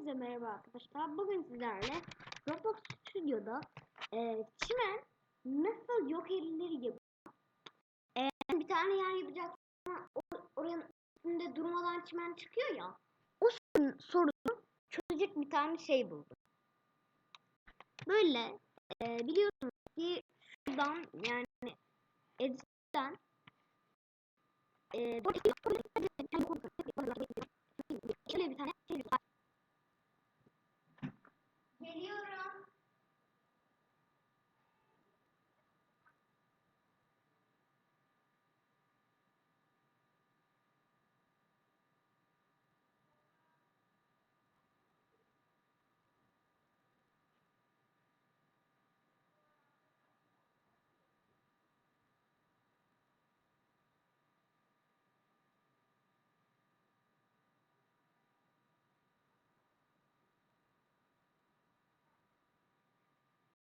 Hepinize merhaba arkadaşlar. Bugün sizlerle Roblox Studio'da e, çimen nasıl yok edilir yapıyor. e, bir tane yer yapacağız. O, oranın üstünde durmadan çimen çıkıyor ya. O sorun- sorunu çözecek bir tane şey buldum. Böyle e, biliyorsunuz ki şuradan yani editten e, şöyle bir tane